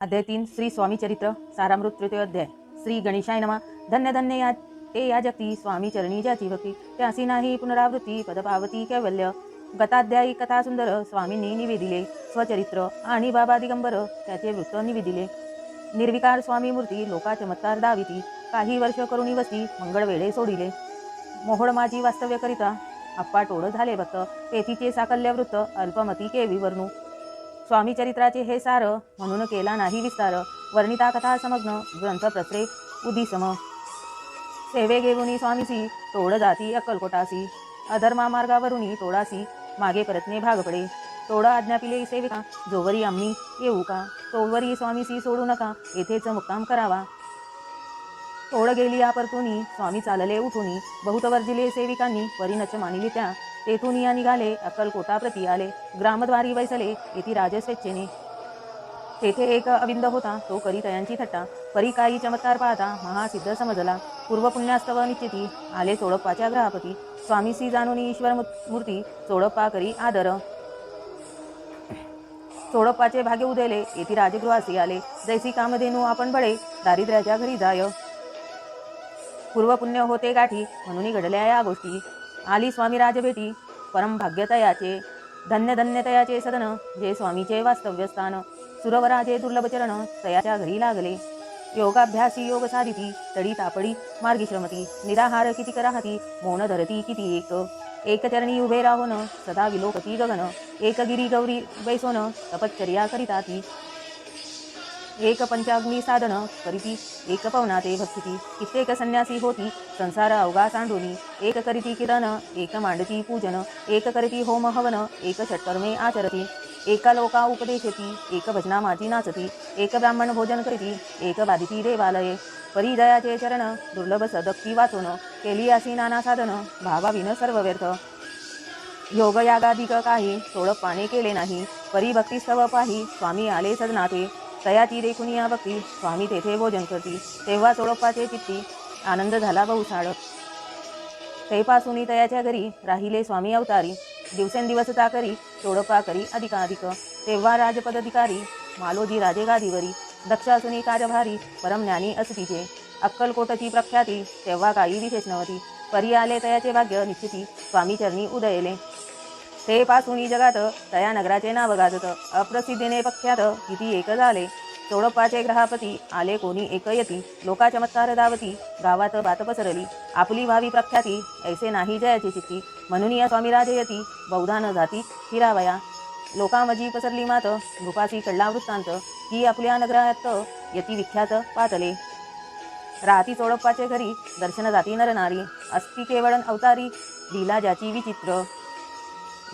अध्याय तीन श्री स्वामी चरित्र सारामृत तृतीय अध्याय. श्री गणेशाय नमा. धन्य धन्य या ते या जगती स्वामी चरणी ज्याची भक्ती. त्यासी नाही पुनरावृत्ती पदपावती कैवल्य. गताध्यायी कथा सुंदर स्वामींनी निवेदिले. स्वचरित्र आणि बाबा दिगंबर त्याचे वृत्त निवेदिले. निर्विकार स्वामी मूर्ती लोका चमत्कार दाविती. काही वर्ष करुणी वस्ती मंगळ वेळे सोडिले. मोहोळ माझी वास्तव्य करिता आप्पा टोळ झाले भक्त. तेथीचे साकल्य वृत्त अल्पमती केवी वर्णू स्वामी चरित्राचे हे सार म्हणून केला नाही विस्तार. वर्णिता कथा समग्न ग्रंथ प्रसरे उदिसम. सेवे घेऊनी स्वामीसी तोड जाती अक्कलकोटासी अधर्मा मार्गावरुनी तोडासी मागे परतने भाग पडे. तोड आज्ञापिले सेविका जोवरी आम्ही येऊ का? तोवरी स्वामीसी सोडू नका येथेच मुक्काम करावा. तोड गेली या परतुनी स्वामी चालले उठुनी. बहुत वर्जिले सेविकांनी परिनच मानिली त्या. तेथून या निघाले अक्कलकोटाप्रती आले ग्रामद्वारी वैसले येथे राजस्वेच्छेने. तेथे एक अविंद होता तो करी तयांची थट्टा. परी काही चमत्कार पाहता महासिद्ध समजला. पूर्वपुण्यास्तव निश्चिती आले चोडप्पाच्या ग्रहापती स्वामीसी जाणून ईश्वर मूर्ती चोडप्पा करी आदर. चोडप्पाचे भाग्य उदेले येथे राजगृहासी आले. जैसी कामधेनू आपण बळे दारिद्र्याच्या घरी जाय. पूर्वपुण्य होते गाठी म्हणून घडल्या या गोष्टी. आली स्वामी राजभेटी परम भाग्यतयाचे धन्य धन्यतयाचे सदन जे स्वामीचे वास्तव्य स्थान सुरवराजे दुर्लभ चरण तयाच्या घरी लागले. योगाभ्यासी योग साधिती तडी तापडी मार्गी श्रमती निराहार किती कराहती मौन धरती किती एक. एक चरणी उभे राहोन सदा विलोकती गगन एक गिरी गौरी बैसोन तपश्चर्या करिता ती. एक पंचाग्नी साधन करीती एक पवनाते भक्षिती कित्येक संन्यासी होती संसार अवगा सांडुनी एक करीती किरण एक मांडती पूजन। एक करीती होम हवन एक षटकर्मे आचरती। एका लोका उपदेशती एक भजना माझी नाचती। एक ब्राह्मण भोजन करीती एक बाधिती देवालये। परिदयाचे चरण दुर्लभ सदक्ती वाचून। केली अशी नाना साधन भावाविन सर्व व्यर्थ योग यागाधिक काही पाने केले नाही। परिभक्ती स्तव पाही स्वामी आले सदनाते तयाती देखून या भक्ती स्वामी तेथे भोजन करती. तेव्हा सोडप्पाचे चित्ती आनंद झाला बहुसाळ तेपासून तयाच्या घरी राहिले स्वामी अवतारी. दिवसेंदिवस करी सोडप्पा करी अधिकाधिक. तेव्हा राजपदाधिकारी मालोजी राजे गादीवरी. दक्षासुनी कार्यभारी परमज्ञानी असतीचे. अक्कलकोटची प्रख्याती तेव्हा काही विशेष नव्हती परी आले तयाचे भाग्य निश्चिती. स्वामी चरणी उदयले. ते पासून जगात तया नगराचे नाव गाजत अप्रसिद्धीने पख्यात किती एक झाले. चोडप्पाचे ग्रहापती आले कोणी एक येती. लोका चमत्कार दावती गावात बात पसरली. आपली व्हावी प्रख्याती ऐसे नाही जयाची चित्ती. म्हणून या स्वामीराजे यती बहुधान जाती हिरावया. लोकामजी पसरली मात नृपासी कडला वृत्तांत. ही आपल्या नगरात यती विख्यात पातले. राहती चोडप्पाचे घरी दर्शन जाती नरनारी अस्ति केवळ अवतारी लीला ज्याची विचित्र.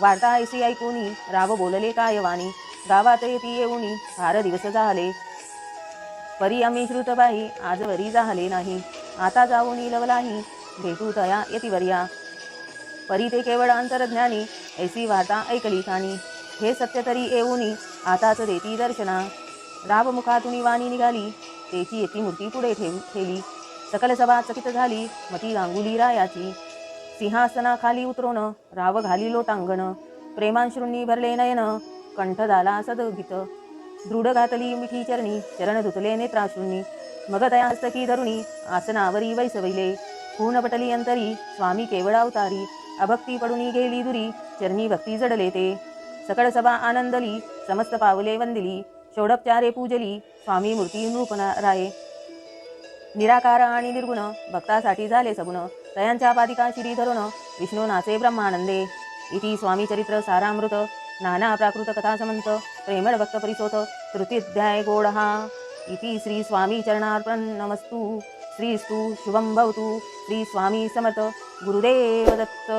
वार्ता ऐसी ऐकूनी राव बोलले काय वाणी? गावात येती येऊनी फार दिवस झाले. परी आम्ही श्रुतबाई आजवरी झाले नाही. आता जाऊन इलवलाही भेटू तया येतीवर्या परी ते केवळ अंतरज्ञानी ऐसी वार्ता ऐकली कानी हे सत्य तरी येऊनी आताच देती दर्शना. राव मुखातून वाणी निघाली तेची येती मूर्ती पुढे ठेव ठेली. सकल सभा चकित झाली मती गांगुली रायाची. सिंहासनाखाली उतरून राव घाली लोटांगण प्रेमांश्रूंनी भरले नयन कंठ झाला सदगीत दृढ घातली मिठी चरणी चरण धुतले नेत्राश्रूंनी. मग तया हस्तकी धरुणी आसनावरी वैसविले. खून पटली अंतरी स्वामी केवळ अवतारी. अभक्ती पडूनी गेली दुरी चरणी भक्ती जडले ते. सकळ सभा आनंदली समस्त पावले वंदिली. षोडपचारे पूजली स्वामी मूर्ती नृपना राये. निराकार आणि निर्गुण भक्तासाठी झाले सगुण. तयांच्या पादिका शिरी धरून विष्णू नाचे ब्रह्मानंदे इति स्वामीचरित्र सारामृत नाना प्राकृत कथा समंत प्रेमळ भक्त परिसोत तृतीध्याय गोडहा। इति श्री स्वामी चरणार्पण नमस्तु। श्रीस्तु शुभं भवतु। श्री स्वामी समर्थ। गुरुदेव दत्त।